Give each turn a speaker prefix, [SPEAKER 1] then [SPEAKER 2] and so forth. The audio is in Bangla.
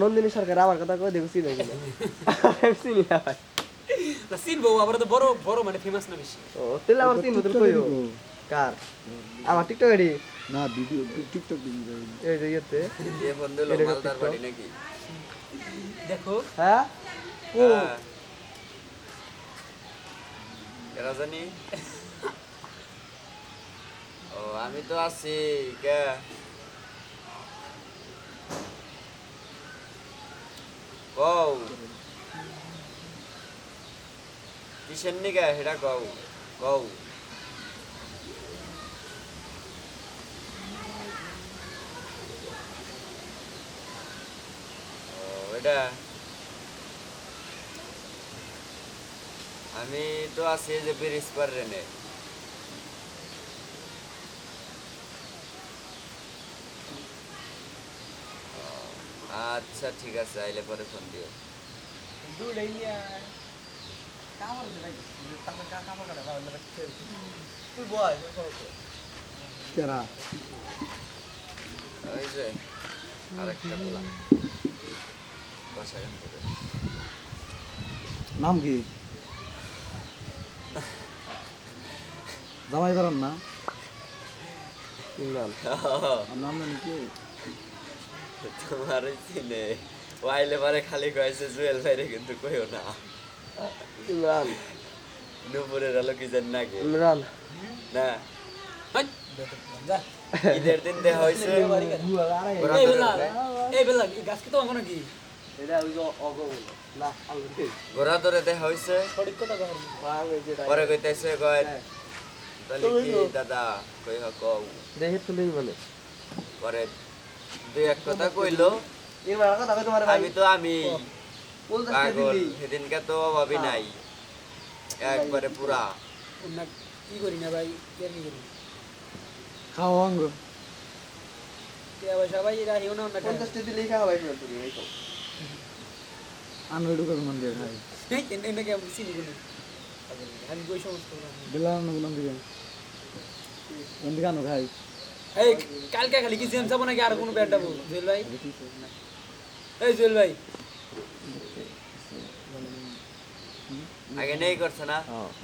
[SPEAKER 1] নন্দিনী সরকার আমার কথা কই দেখো চিনে কিনা। আমি চিনি না ভাই
[SPEAKER 2] না চিনবো আবার তো বড় বড় মানে ফেমাস না বেশি।
[SPEAKER 1] ও তাহলে আমার চিনবো তুমি কইও কার? আমার টিকটক আইডি
[SPEAKER 3] না ভিডিও টিকটক ভিডিও
[SPEAKER 1] এই যে ইয়েতে।
[SPEAKER 4] এ বন্ধু লোক মালদার বাড়ি নাকি?
[SPEAKER 2] দেখো।
[SPEAKER 1] হ্যাঁ? ও।
[SPEAKER 4] এরা জানি। ও আমি তো আছি কে? কও। কিসের নিকা সেটা কও কও। এটা। আমি তো আছি যে ব্রিজ পার রেনে ও, আচ্ছা ঠিক আছে আইলে পরে ফোন দিও।
[SPEAKER 1] তুই বল
[SPEAKER 3] কেরা?
[SPEAKER 4] ওই যে আরেকটা বলা বাসায়
[SPEAKER 3] নাম কি? জামাই করান না
[SPEAKER 1] ইমরান
[SPEAKER 3] নাম জানি কি?
[SPEAKER 4] তোমার চিনে। ও আইলে পরে খালি কয়েছে জুয়েল ভাইরে কিন্তু কইও না।
[SPEAKER 1] ইমরান।
[SPEAKER 4] দুপুরের আলো কি জানি নাকি
[SPEAKER 1] ইমরান।
[SPEAKER 4] না। ঈদের দিন দেখা হয়েছে
[SPEAKER 2] এই বেলা বেলা গাছ কি তো অঙ্গ নাকি
[SPEAKER 1] এটা ওই যে অগমন না আলু
[SPEAKER 4] ঘোরা ধরে দেখা হয়েছে পরে কইতেছে কয়
[SPEAKER 1] হ্যাঁ।
[SPEAKER 4] তাহলে কি দাদা কই হ কও?
[SPEAKER 1] দেখে তুলেই মানে
[SPEAKER 4] পরে দুই এক কথা কইলো
[SPEAKER 1] ইমরান কথা কই তোমার ভাই
[SPEAKER 4] আমি তো আমি পাগল সেদিনকে তো অভাবই নাই। একবারে পুরা।
[SPEAKER 2] কি করি না ভাই কি করি?
[SPEAKER 3] খাওয়া অঙ্গ।
[SPEAKER 2] সবাই রাহিও না অন্য
[SPEAKER 1] দিলেই খাওয়া ভাই তুমি এই তো।
[SPEAKER 3] আনবে ঢুকার মন
[SPEAKER 2] এনে কে আমি চিনি কোন? আমি কই সমস্ত
[SPEAKER 3] কোন? দিকে আনো খাই?
[SPEAKER 2] এই কালকে খালি কি জেম যাব নাকি আর কোনো ব্যাট যাব জুয়েল ভাই? এই জুয়েল ভাই।
[SPEAKER 4] আগে নেই করছে না?